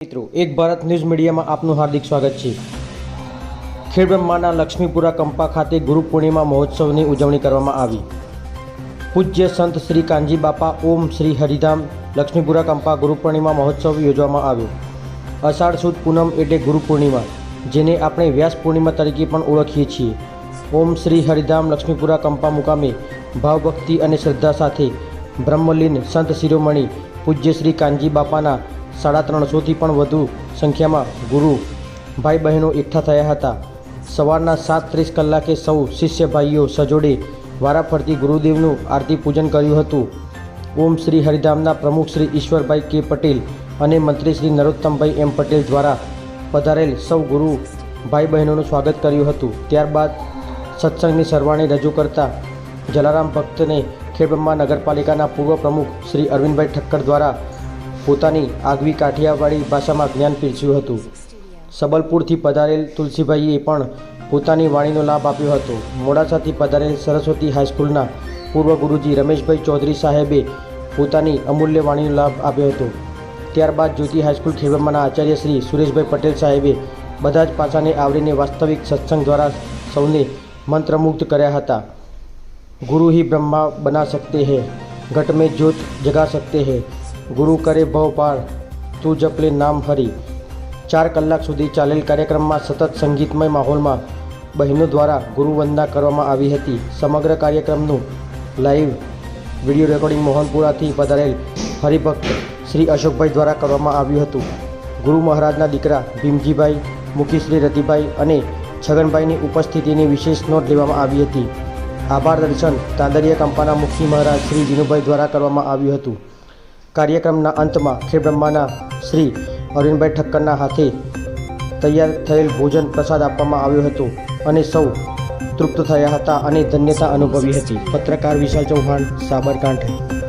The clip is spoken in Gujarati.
મિત્રો, એક ભારત ન્યૂઝ મીડિયામાં આપનું હાર્દિક સ્વાગત છે. ખેડબ્રહ્માના લક્ષ્મીપુરા કંપા ખાતે ગુરુ પૂર્ણિમા મહોત્સવની ઉજવણી કરવામાં આવી. પૂજ્ય સંત શ્રી કાનજી બાપા ઓમ શ્રી હરિધામ લક્ષ્મીપુરા કંપા ગુરુ પૂર્ણિમા મહોત્સવ યોજવામાં આવ્યો. અષાઢ સુદ પૂનમ એટલે ગુરુ પૂર્ણિમા, જેને આપણે વ્યાસ પૂર્ણિમા તરીકે પણ ઓળખીએ છીએ. ઓમ શ્રી હરિધામ લક્ષ્મીપુરા કંપા મુકામે ભાવભક્તિ અને શ્રદ્ધા સાથે બ્રહ્મલીન સંત શિરોમણી પૂજ્ય શ્રી કાનજી બાપાના સાડા ત્રણસોથી પણ વધુ સંખ્યામાં ગુરુ ભાઈ બહેનો એકઠા થયા હતા. સવારના સાત ત્રીસ કલાકે સૌ શિષ્ય ભાઈઓ સજોડે વારાફરતી ગુરુદેવનું આરતી પૂજન કર્યું હતું. ઓમ શ્રી હરિધામના પ્રમુખ શ્રી ઈશ્વરભાઈ કે પટેલ અને મંત્રી શ્રી નરોત્તમભાઈ એમ પટેલ દ્વારા પધારેલ સૌ ગુરુ ભાઈ બહેનોનું સ્વાગત કર્યું હતું. ત્યારબાદ સત્સંગની સરવાણી રજૂ કરતા જલારામ ભક્તને ખેડબ્રહ્મા નગરપાલિકાના પૂર્વ પ્રમુખ શ્રી અરવિંદભાઈ ઠક્કર દ્વારા પોતાની આગવી કાઠિયાવાડી ભાષામાં જ્ઞાન પીરસ્યું હતું. સબલપુરથી પધારેલ તુલસીભાઈએ પણ પોતાની વાણીનો લાભ આપ્યો હતો. મોડાસાથી પધારેલ સરસ્વતી હાઈસ્કૂલના પૂર્વ ગુરુજી રમેશભાઈ ચૌધરી સાહેબે પોતાની અમૂલ્ય વાણીનો લાભ આપ્યો હતો. ત્યારબાદ જ્યોતિ હાઈસ્કૂલ ખેવડમાંના આચાર્ય શ્રી સુરેશભાઈ પટેલ સાહેબે બધા જ પાસાને આવરીને વાસ્તવિક સત્સંગ દ્વારા સૌને મંત્રમુગ્ધ કર્યા હતા. ગુરુ હિ બ્રહ્મા બના શકતે હૈ ઘટમે જ્યોત જગા શકતે હૈ. ગુરુ કરે ભવ તું જપલે નામ હરી ચાર કલાક સુધી ચાલેલ કાર્યક્રમમાં સતત સંગીતમય માહોલમાં બહેનો દ્વારા ગુરુવંદના કરવામાં આવી હતી. સમગ્ર કાર્યક્રમનું લાઈવ વીડિયો રેકોર્ડિંગ મોહનપુરાથી પધારેલ હરિભક્ત શ્રી અશોકભાઈ દ્વારા કરવામાં આવ્યું હતું. ગુરુ મહારાજના દીકરા ભીમજીભાઈ મુખી શ્રી રતિભાઈ અને છગનભાઈની ઉપસ્થિતિની વિશેષ નોંધ લેવામાં આવી હતી. આભાર દર્શન તાંદરિયા કંપાના મુખી મહારાજ શ્રી વિનુભાઈ દ્વારા કરવામાં આવ્યું હતું. કાર્યક્રમના અંતમાં ખેડબ્રહ્માના શ્રી અરવિંદભાઈ ઠક્કરના હાથે તૈયાર થયેલ ભોજન પ્રસાદ આપવામાં આવ્યો હતો અને સૌ તૃપ્ત થયા હતા અને ધન્યતા અનુભવી હતી. પત્રકાર વિશાલ ચૌહાણ, સાબરકાંઠા.